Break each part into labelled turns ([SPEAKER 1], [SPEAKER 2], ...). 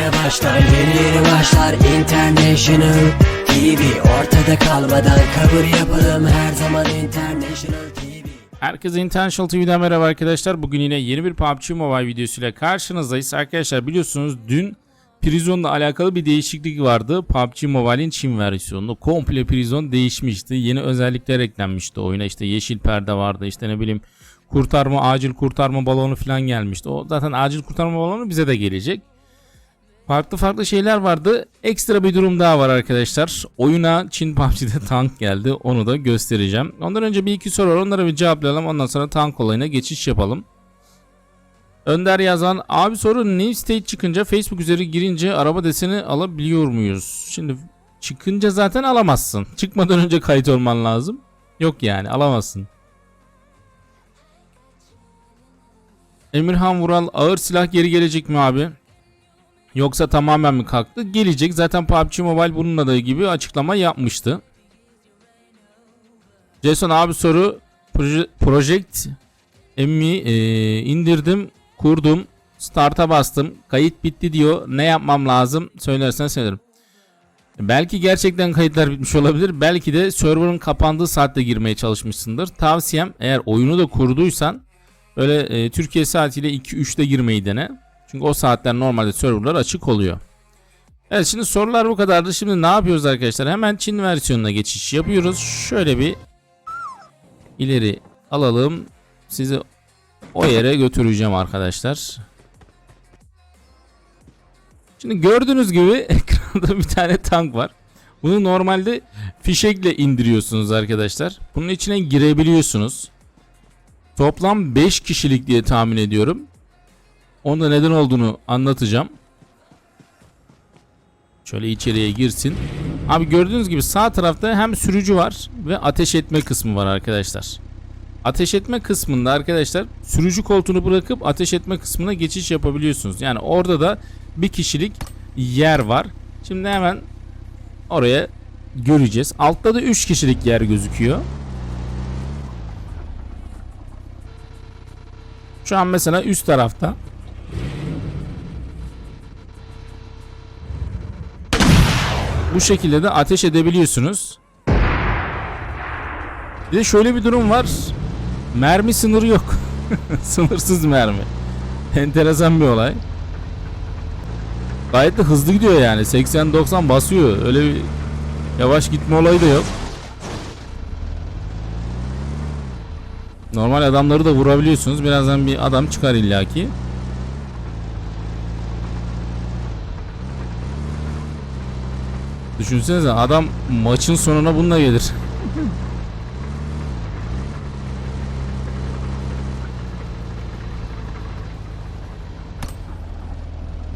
[SPEAKER 1] yeni başlar Yeni yeni başlar International TV Ortada kalmadan kabul yapalım Her zaman International TV
[SPEAKER 2] Herkese International TV'den merhaba arkadaşlar. Bugün yine yeni bir PUBG Mobile videosuyla karşınızdayız. Arkadaşlar biliyorsunuz dün Prison'la alakalı bir değişiklik vardı. PUBG Mobile'in Çin versiyonunda komple Prison değişmişti. Yeni özellikler eklenmişti oyuna. İşte yeşil perde vardı. İşte ne bileyim kurtarma, acil kurtarma balonu falan gelmişti. O zaten acil kurtarma balonu bize de gelecek. Farklı farklı şeyler vardı. Ekstra bir durum daha var arkadaşlar. Oyuna Çin PUBG'de tank geldi. Onu da göstereceğim. Ondan önce bir iki soru var. Onları bir cevaplayalım. Ondan sonra tank olayına geçiş yapalım. Önder yazan abi soru New State çıkınca Facebook üzeri girince araba deseni alabiliyor muyuz? Şimdi çıkınca zaten alamazsın. Çıkmadan önce kayıt olman lazım. Yok yani alamazsın. Emirhan Vural ağır silah geri gelecek mi abi? Yoksa tamamen mi kalktı? Gelecek. Zaten PUBG Mobile bununla da gibi açıklama yapmıştı. Jason abi soru Proje, Project Emmi e, indirdim, kurdum, start'a bastım, kayıt bitti diyor. Ne yapmam lazım? Söylersen söylerim. Belki gerçekten kayıtlar bitmiş olabilir. Belki de server'ın kapandığı saatte girmeye çalışmışsındır. Tavsiyem eğer oyunu da kurduysan öyle e, Türkiye saatiyle 2-3'te girmeyi dene. Çünkü o saatler normalde serverlar açık oluyor. Evet şimdi sorular bu kadardı. Şimdi ne yapıyoruz arkadaşlar? Hemen Çin versiyonuna geçiş yapıyoruz. Şöyle bir ileri alalım. Sizi o yere götüreceğim arkadaşlar. Şimdi gördüğünüz gibi ekranda bir tane tank var. Bunu normalde fişekle indiriyorsunuz arkadaşlar. Bunun içine girebiliyorsunuz. Toplam 5 kişilik diye tahmin ediyorum. Onda neden olduğunu anlatacağım. Şöyle içeriye girsin. Abi gördüğünüz gibi sağ tarafta hem sürücü var ve ateş etme kısmı var arkadaşlar. Ateş etme kısmında arkadaşlar sürücü koltuğunu bırakıp ateş etme kısmına geçiş yapabiliyorsunuz. Yani orada da bir kişilik yer var. Şimdi hemen oraya göreceğiz. Altta da 3 kişilik yer gözüküyor. Şu an mesela üst tarafta Bu şekilde de ateş edebiliyorsunuz. Bir de şöyle bir durum var. Mermi sınırı yok. Sınırsız mermi. Enteresan bir olay. Gayet de hızlı gidiyor yani. 80-90 basıyor. Öyle bir yavaş gitme olayı da yok. Normal adamları da vurabiliyorsunuz. Birazdan bir adam çıkar illaki. Düşünsenize adam maçın sonuna bununla gelir.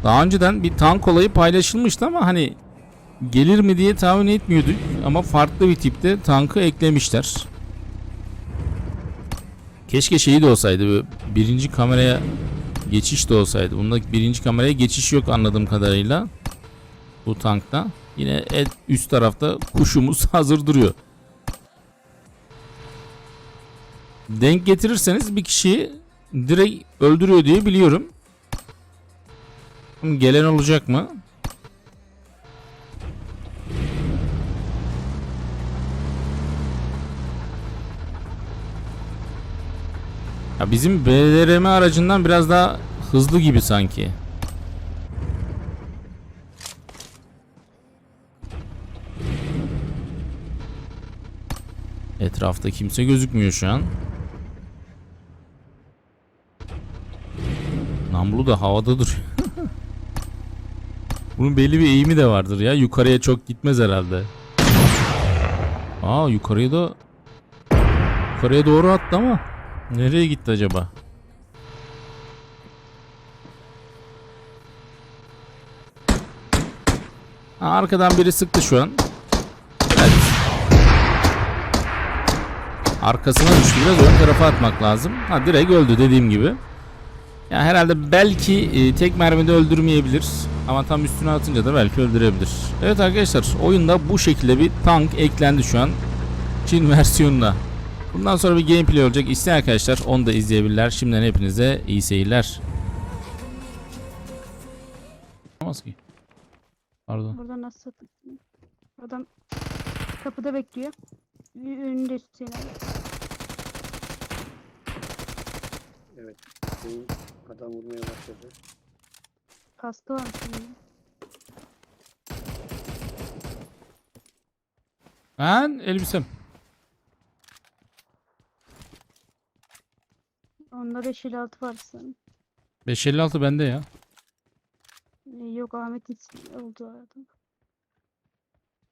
[SPEAKER 2] Daha önceden bir tank olayı paylaşılmıştı ama hani gelir mi diye tahmin etmiyorduk ama farklı bir tipte tankı eklemişler. Keşke şeyi de olsaydı birinci kameraya geçiş de olsaydı. Bunda birinci kameraya geçiş yok anladığım kadarıyla. Bu tankta. Yine üst tarafta kuşumuz hazır duruyor. Denk getirirseniz bir kişiyi direkt öldürüyor diye biliyorum. Gelen olacak mı? Ya bizim BDRM aracından biraz daha hızlı gibi sanki. Etrafta kimse gözükmüyor şu an. Namlu da havada duruyor. Bunun belli bir eğimi de vardır ya. Yukarıya çok gitmez herhalde. Aa yukarıya da yukarıya doğru attı ama nereye gitti acaba? Arkadan biri sıktı şu an. Arkasına düştü biraz ön tarafa atmak lazım. Ha direkt öldü dediğim gibi. Ya herhalde belki e, tek mermide öldürmeyebilir. Ama tam üstüne atınca da belki öldürebilir. Evet arkadaşlar oyunda bu şekilde bir tank eklendi şu an. Çin versiyonuna. Bundan sonra bir gameplay olacak. İsteyen arkadaşlar onu da izleyebilirler. Şimdiden hepinize iyi seyirler. Satılmaz ki. Pardon.
[SPEAKER 3] Burada nasıl satılsın? Adam kapıda bekliyor. Önünde abi.
[SPEAKER 4] Evet. Benim adam vurmaya başladı.
[SPEAKER 3] Kaskı var şimdi.
[SPEAKER 2] Ben elbisem.
[SPEAKER 3] Onda 5 ile 6 var sanırım.
[SPEAKER 2] 556 bende ya.
[SPEAKER 3] Ee, Yok Ahmet ismi oldu arada.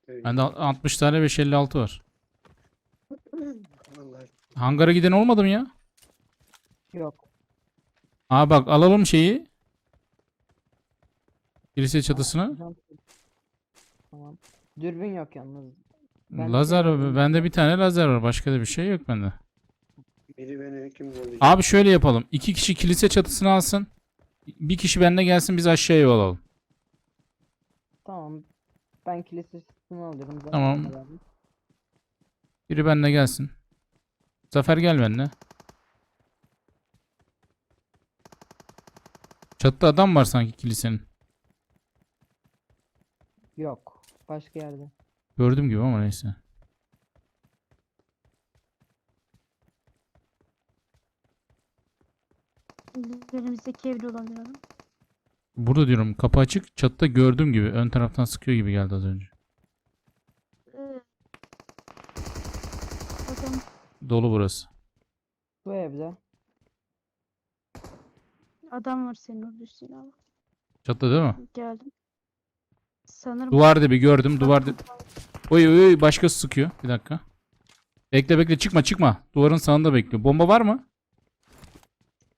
[SPEAKER 4] Evet.
[SPEAKER 2] Bende 60 tane 556 var.
[SPEAKER 4] Vallahi
[SPEAKER 2] Hangara giden olmadı mı ya?
[SPEAKER 5] Yok.
[SPEAKER 2] Aa bak alalım şeyi. Kilise çatısına.
[SPEAKER 5] Tamam. Dürbün yok yalnız. Ben
[SPEAKER 2] lazer bende bir tane lazer var. Başka da bir şey yok bende.
[SPEAKER 4] biri beni kim?
[SPEAKER 2] Abi şöyle yapalım. İki kişi kilise çatısına alsın. Bir kişi benimle gelsin biz aşağıya yol alalım.
[SPEAKER 5] Tamam. Ben kilisesini alıyorum. zaten
[SPEAKER 2] Tamam.
[SPEAKER 5] beraber.
[SPEAKER 2] Biri benimle gelsin. Zafer gel benimle. Çatıda adam var sanki kilisenin.
[SPEAKER 5] Yok. Başka yerde.
[SPEAKER 2] Gördüm gibi ama neyse.
[SPEAKER 3] Üzerimizdeki evde adam.
[SPEAKER 2] Burada diyorum kapı açık. Çatıda gördüğüm gibi. Ön taraftan sıkıyor gibi geldi az önce.
[SPEAKER 3] Ee, Bakın
[SPEAKER 2] Dolu burası.
[SPEAKER 5] Bu evde.
[SPEAKER 3] adam var senin orada abi.
[SPEAKER 2] Çatıda değil mi?
[SPEAKER 3] Geldim. Sanırım
[SPEAKER 2] Duvar dibi gördüm. Duvar dibi. Oy oy oy başkası sıkıyor. Bir dakika. Bekle bekle çıkma çıkma. Duvarın sağında bekliyor. Bomba var mı?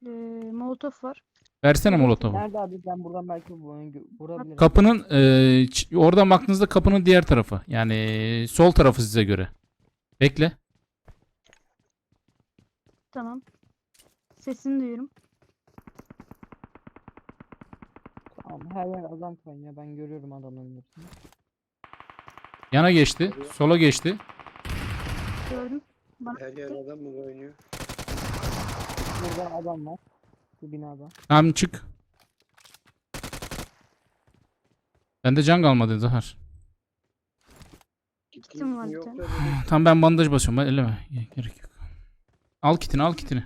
[SPEAKER 3] Ee, Molotof var.
[SPEAKER 2] Versene molotofu.
[SPEAKER 5] Nerede abi? Ben buradan belki vurabilirim.
[SPEAKER 2] Kapının e, oradan baktığınızda kapının diğer tarafı. Yani sol tarafı size göre. Bekle.
[SPEAKER 3] Tamam. Sesini duyuyorum.
[SPEAKER 5] Tamam. Her yer adam kaynıyor. Ben görüyorum adamların hepsini.
[SPEAKER 2] Yana geçti. Sola geçti.
[SPEAKER 3] Gördüm. Bana
[SPEAKER 4] Her yer adam mı oynuyor?
[SPEAKER 5] Burada adam var. Bu binada.
[SPEAKER 2] Tamam çık. Bende can kalmadı Zahar.
[SPEAKER 3] Kitim var bir
[SPEAKER 4] Yok
[SPEAKER 3] tane.
[SPEAKER 4] da dedi.
[SPEAKER 2] Tam ben bandaj basıyorum. Ben elleme. Gerek yok. Al kitini al kitini.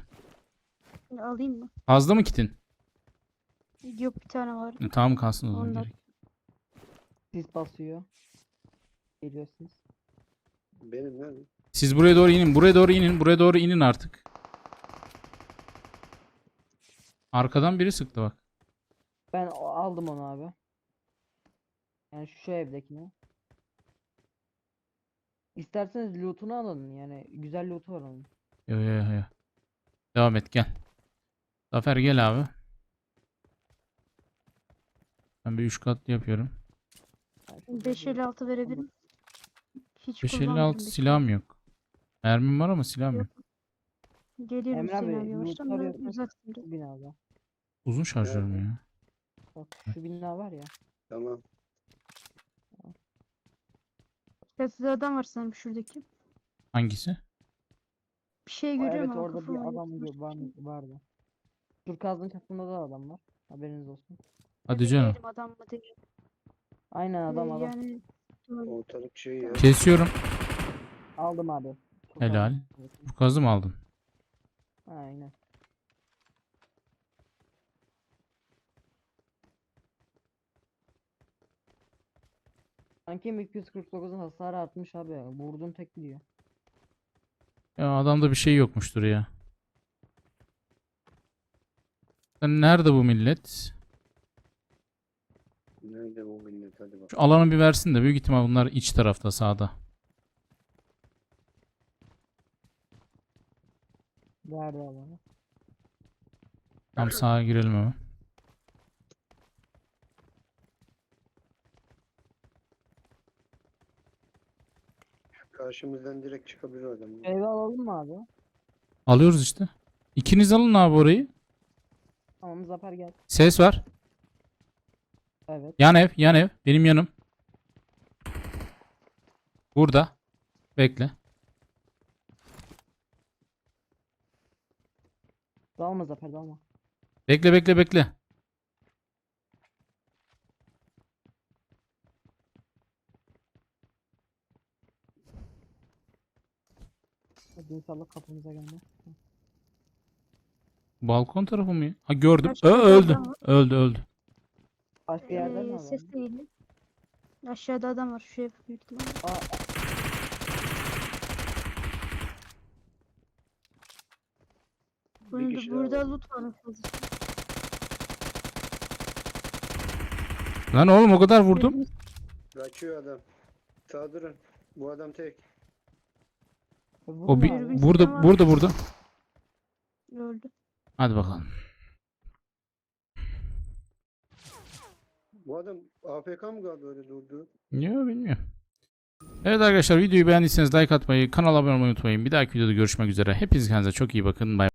[SPEAKER 3] Alayım mı?
[SPEAKER 2] Fazla mı kitin?
[SPEAKER 3] Yok bir tane var.
[SPEAKER 2] E, Tamam kalsın o zaman.
[SPEAKER 3] Ondan-.
[SPEAKER 5] Sis basıyor. Geliyorsunuz.
[SPEAKER 4] Benim lan.
[SPEAKER 2] Siz buraya doğru inin. Buraya doğru inin. Buraya doğru inin artık. Arkadan biri sıktı bak.
[SPEAKER 5] Ben o- aldım onu abi. Yani şu evdekini. İsterseniz loot'unu alın yani güzel loot'u var onun.
[SPEAKER 2] Yo yo yo. Devam et gel. Zafer gel abi. Ben bir 3 katlı yapıyorum.
[SPEAKER 5] Ben şurada
[SPEAKER 3] 5
[SPEAKER 5] bir-
[SPEAKER 3] 56 verebilirim. Hiç kullanmadım
[SPEAKER 2] 556
[SPEAKER 3] beş-
[SPEAKER 2] silahım yok. Mermim var ama silahım yok.
[SPEAKER 3] Geliyorum
[SPEAKER 5] Emre abi,
[SPEAKER 3] yavaştan uzak şimdi.
[SPEAKER 5] Binada.
[SPEAKER 2] Uzun şarjörüm ya.
[SPEAKER 5] Bak şu bina var ya.
[SPEAKER 4] Tamam.
[SPEAKER 3] Çatıda adam var sanırım şuradaki.
[SPEAKER 2] Hangisi?
[SPEAKER 3] Bir şey görüyorum
[SPEAKER 5] evet
[SPEAKER 3] ama
[SPEAKER 5] orada bir
[SPEAKER 3] kafama
[SPEAKER 5] adam gö- var, vardı. Turkaz'ın çatısında da adam var. Haberiniz olsun.
[SPEAKER 2] Hadi canım.
[SPEAKER 3] adam mı değil.
[SPEAKER 5] Aynen adam
[SPEAKER 3] Ee,
[SPEAKER 5] adam.
[SPEAKER 3] Yani
[SPEAKER 4] Ortalık şey ya.
[SPEAKER 2] Kesiyorum.
[SPEAKER 5] Aldım abi. Turkaz'ın
[SPEAKER 2] Helal.
[SPEAKER 5] çatısını.
[SPEAKER 2] Bu kazı mı aldın?
[SPEAKER 5] Aynen. Sanki 249'un hasarı artmış abi. Vurdum tek gidiyor.
[SPEAKER 2] Ya adamda bir şey yokmuştur ya. Nerede bu millet?
[SPEAKER 4] Nerede bu millet hadi bak.
[SPEAKER 2] Şu alanı bir versin de büyük ihtimal bunlar iç tarafta sağda.
[SPEAKER 5] Nerede alanı?
[SPEAKER 2] Tam sağa girelim hemen.
[SPEAKER 4] Karşımızdan direkt çıkabilir adam.
[SPEAKER 5] Eve alalım mı abi?
[SPEAKER 2] Alıyoruz işte. İkiniz alın abi orayı.
[SPEAKER 5] Tamam Zafer gel.
[SPEAKER 2] Ses var.
[SPEAKER 5] Evet.
[SPEAKER 2] Yan ev, yan ev. Benim yanım. Burada. Bekle.
[SPEAKER 5] Dalma Zafer dalma.
[SPEAKER 2] Bekle bekle bekle.
[SPEAKER 5] İnşallah kapımıza gelmez.
[SPEAKER 2] Balkon tarafı mı? ya? Ha gördüm.
[SPEAKER 3] Başka
[SPEAKER 2] Ö,
[SPEAKER 3] bir
[SPEAKER 2] öldü.
[SPEAKER 3] adam var.
[SPEAKER 2] Öldü öldü.
[SPEAKER 5] Başka yerden mi
[SPEAKER 3] Ee, ses değil. Aşağıda adam var. Şu ev büyük ihtimalle. Burada,
[SPEAKER 4] kişi daha
[SPEAKER 3] burada
[SPEAKER 4] var.
[SPEAKER 3] loot var.
[SPEAKER 2] Lan oğlum o kadar vurdum.
[SPEAKER 4] Kaçıyor adam. Saldırın. Bu adam tek.
[SPEAKER 2] O bir.
[SPEAKER 3] Dürbün
[SPEAKER 2] burada
[SPEAKER 3] sistemi var.
[SPEAKER 2] burada burada.
[SPEAKER 3] Öldü.
[SPEAKER 2] Hadi bakalım.
[SPEAKER 4] Bu adam AFK mı kaldı öyle durdu?
[SPEAKER 2] Yok bilmiyorum. Evet arkadaşlar videoyu beğendiyseniz like atmayı, kanala abone olmayı unutmayın. Bir dahaki videoda görüşmek üzere. Hepiniz kendinize çok iyi bakın. Bay